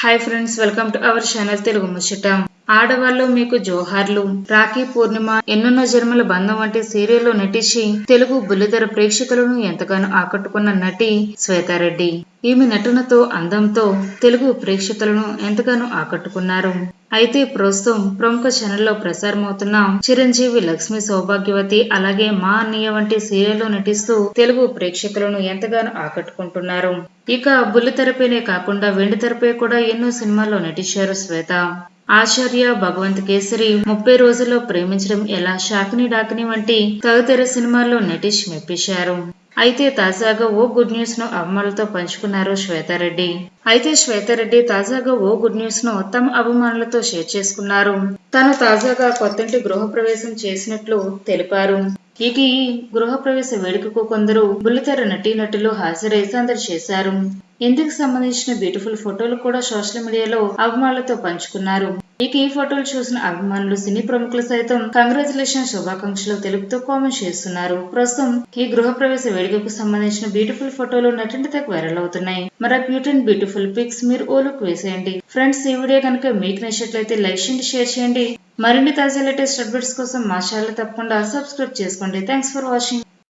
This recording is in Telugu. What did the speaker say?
Hi friends welcome to our channel Telugu ముచ్చట ఆడవాళ్ళు మీకు జోహార్లు రాఖీ పూర్ణిమ ఎన్నెన్నో జన్మల బంధం వంటి సీరియల్లో నటించి తెలుగు బుల్లితెర ప్రేక్షకులను ఎంతగానో ఆకట్టుకున్న నటి శ్వేతారెడ్డి. ఈమె నటనతో అందంతో తెలుగు ప్రేక్షకులను ఎంతగానో ఆకట్టుకున్నారు. అయితే ప్రస్తుతం ప్రముఖ ఛానల్లో ప్రసారమవుతున్న చిరంజీవి లక్ష్మి సౌభాగ్యవతి అలాగే మా అన్నయ్య వంటి సీరియల్లో నటిస్తూ తెలుగు ప్రేక్షకులను ఎంతగానో ఆకట్టుకుంటున్నారు. ఇక బుల్లితెరపైనే కాకుండా వెండితెరపై కూడా ఎన్నో సినిమాల్లో నటించారు శ్వేత. ఆచార్య భగవంత్ కేసరి ముప్పై రోజుల్లో ప్రేమించడం ఎలా? షాకిని డాకిని వంటి తదితర సినిమాల్లో నటించి మెప్పించారు. అయితే తాజాగా ఓ గుడ్ న్యూస్ను అభిమానులతో పంచుకున్నారు శ్వేతారెడ్డి. అయితే శ్వేతారెడ్డి తాజాగా ఓ గుడ్ న్యూస్ను తమ అభిమానులతో షేర్ చేసుకున్నారు. తాను తాజాగా కొత్తింటి గృహప్రవేశం చేసినట్లు తెలిపారు. ఇక ఈ గృహప్రవేశ వేడుకకు కొందరు బుల్లితెర నటీనటులు హాజరై సందడి చేశారు. ఇందుకు సంబంధించిన బ్యూటిఫుల్ ఫోటోలు కూడా సోషల్ మీడియాలో అభిమానులతో పంచుకున్నారు. ఇక ఈ ఫోటోలు చూసిన అభిమానులు సినీ ప్రముఖులు సైతం కంగ్రాచులేషన్ శుభాకాంక్షలు తెలుపుతూ కామెంట్ చేస్తున్నారు. ప్రస్తుతం ఈ గృహప్రవేశ వేడుకకు సంబంధించిన బ్యూటిఫుల్ ఫోటోలు నటింటి తెగ వైరల్ అవుతున్నాయి. మరి క్యూట్ అండ్ బ్యూటిఫుల్ పిక్స్ మీరు ఓ లుక్ వేసేయండి. ఫ్రెండ్స్ ఈ వీడియో కనుక మీకు నచ్చినట్లయితే లైక్ చేయండి షేర్ చేయండి. మరిన్ని తాజా లేటెస్ట్ అప్డేట్స్ కోసం మా ఛానల్ తప్పకుండా సబ్స్క్రైబ్ చేసుకోండి. Thanks for watching.